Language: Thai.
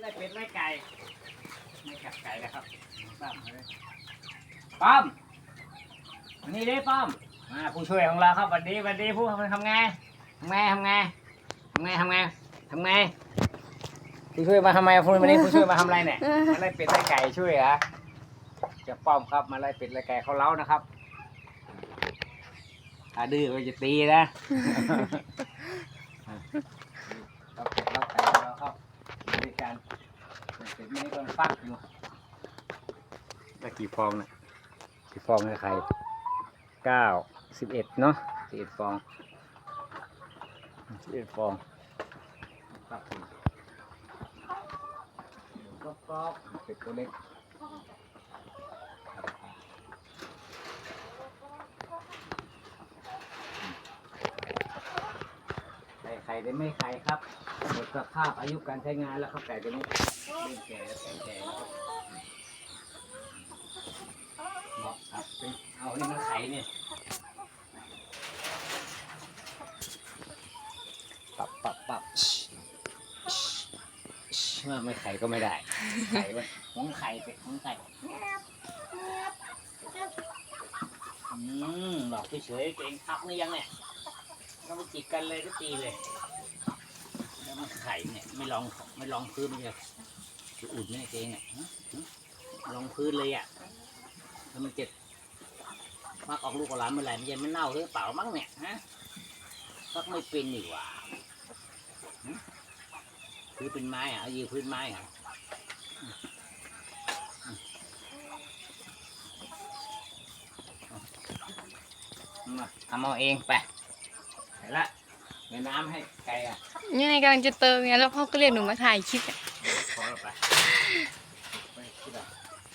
ไล่เป็ดไล่ไก่ ไม่กัดไก่นะครับป้อมเลยป้อมวันนี้ดิป้อมมาผู้ช่วยของเราครับวันนี้วันนี้ผู้ทำไงทำไงทำไงทำไงทำไงทำไงผู้ช่วยมาทำไมวันนี้ผู้ช่วยมาทำอะไรเนี่ยมาไล่เป็ดไล่ไก่ช่วยเหรอจะป้อมครับมาไล่เป็ดไล่ไก่เขาเล้านะครับถ้าดื้อก็จะตีนะ ครับเป็ดเล้าไก่ของเราครับด้วยกัน เป็ดไม่ได้โดนฟักอยู่ตะกี่ฟองนะกี่ฟองเลยใครเก้าสิบเอ็ดเนาะสิบเอ็ดฟองสิบเอ็ดฟองฟักอยู่ก็ก็เป็ดตัวเล็ก ไข่ไข่ได้ไม่ไข่ครับหมดสภาพอายุการใช้งานแล้วครับไก่ตัวนี้เริ่แก่แล้วแก่แก่แล้วเหมาะครับเอานี่มันไข่เนี่ยปับปับปับเมื่อไม่ไข่ก็ไม่ได้ไข่มันของไข่เป็ดของไข่อืมหลอกเฉยๆเก่งทับนี่ยังเนี่ย เราไปจิกกันเลยก็ตีเลยแล้วมันไข่เนี่ยไม่ลองไม่ลองพื้นมันจะจะอุ่นแน่เองอะฮะลองพื้นเลยอะแล้วมันจะฟักออกลูกออกหลานเมื่อไหร่มันจะไม่เน่าหรือเปล่ามั้งเนี่ยฮะฟักไม่เป็นนี่หว่าฮะพื้นเป็นไม้อะเอายืพื้นไม้อะมาทำเอาเองไป ละในน้ำให้ไก่อะ นี่ไงกำลังจะเติมไงแล้วพ่อก็เรียกหนูมาถ่ายคลิปอะ พอแล้วไป